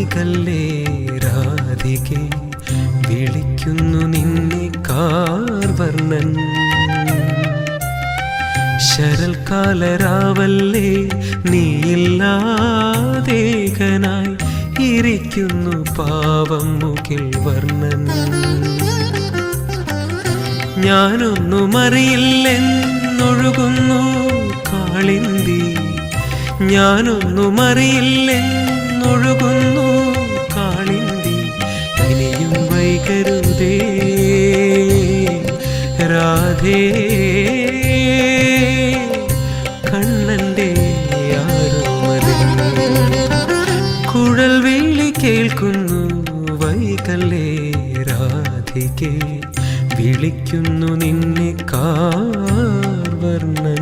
വൈകല്ലേ രാധികെ വിളിക്കുന്നു നിന്നെ കാർവർണൻ. ശരൽക്കാലരാവല്ലേ നീയില്ലാതേകനായി ഇരിക്കുന്നു പാവം മുകിൽ വർണൻ. ഞാനൊന്നും അറിയില്ലെന്നൊഴുകുന്നു കാളിന്തി. ഞാനൊന്നും അറിയില്ലെന്നൊഴുകുന്നു കാളിന്തി. ഇനിയും വൈകരുതേ. രാധേ. കണ്ണന്റെ കുഴൽ വീളി കേൾക്കുന്നു വൈകല്ലേ രാധികെ. വിളിക്കുന്നു നിന്നെ കാർവർണൻ.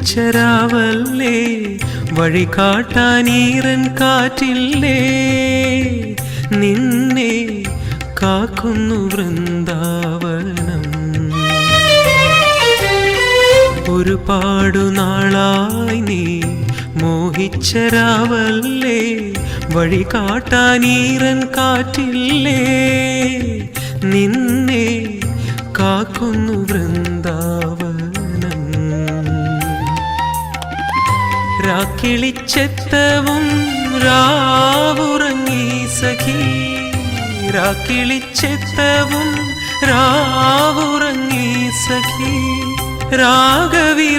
മോഹിച്ചരാവല്ലേ വഴി കാട്ടാനീറൻ കാറ്റില്ലേ? നിന്നെ കാക്കുന്നു വൃന്ദാവനം. ഒരുപാടു നാളായി നീ മോഹിച്ചരാവല്ലേ? വഴി കാട്ടാനീറൻ കാറ്റില്ലേ? നിന്നെ കാക്കുന്നു രാക്കിളിച്ചെത്തവും രാവുറങ്ങി സഖി. രാക്കിളിച്ചെത്തവും രാവുറങ്ങി സഖി. രാഗവിലോലമാർക്കി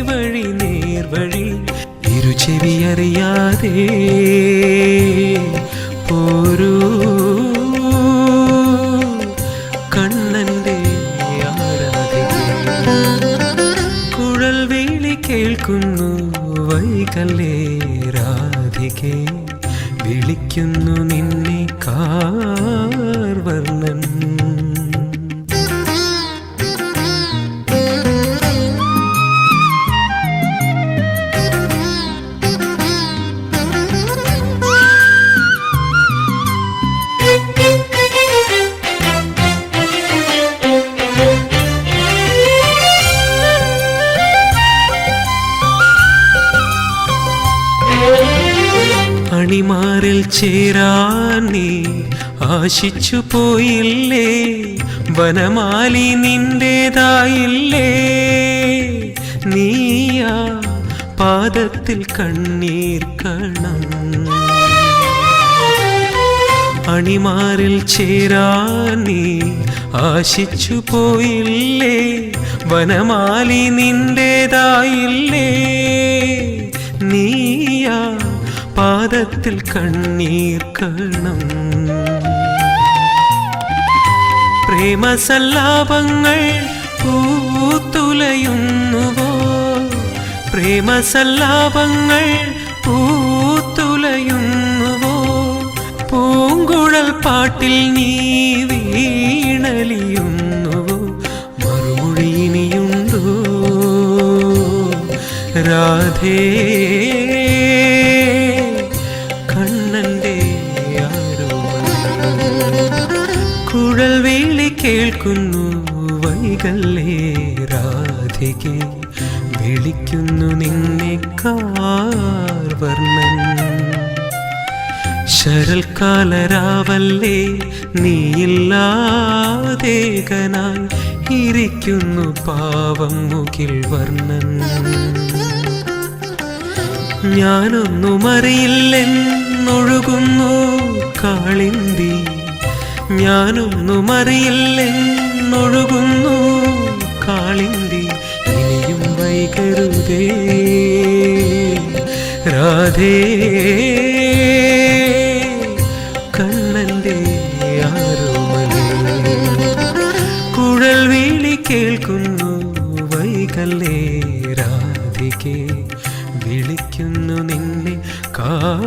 വഴി നേർവഴി ഇരുചെവി അറിയാതെ പോരൂ. കണ്ണന്റെ വീളി കേൾക്കുന്നു വൈകല്ലേ രാധികേ. വിളിക്കുന്നു നിന്നെ കാർവർണൻ അണിമാറിൽ ചേരാൻ നീ ആശിച്ചു പോയില്ലേ? വനമാലി നിന്റേതായില്ലേ? നീയാ പാദത്തിൽ കണ്ണീർ കണം. അണിമാറിൽ ചേരാൻ നീ ആശിച്ചു പോയില്ലേ? വനമാലി നിന്റേതായില്ലേ? പാദത്തിൽ കണ്ണീർ കാണും. പ്രേമസല്ലാപങ്ങൾ പൂത്തുലയുന്നുവോ? പ്രേമസല്ലാപങ്ങൾ പൂത്തുലയുന്നുവോ? പൂങ്കുഴൽ പാട്ടിൽ നീ വീണലിയുന്നുവോ? മറുമൊഴി ഇനിയുണ്ടോ? രാധേ വൈകല്ലേ രാധികെ വിളിക്കുന്നു നിന്നെ കാർവർണൻ ശരൽക്കാലരാവല്ലേ നീയില്ലാതേകനായി ഇരിക്കുന്നു പാവം മുകിൽ വർണൻ. ഞാനൊന്നും അറിയില്ലെന്നൊഴുകുന്നു കാളിന്തി. ഞാനൊന്നും അറിയില്ലെന്നൊഴുകുന്നു കാളിന്തി ഇനിയും വൈകരുതേ. രാധേ കണ്ണന്റെ ആരോമലേ കുഴൽ വീളി കേൾക്കുന്നു വൈകല്ലേ രാധികെ. വിളിക്കുന്നു നിന്നെ കാർവർണൻ.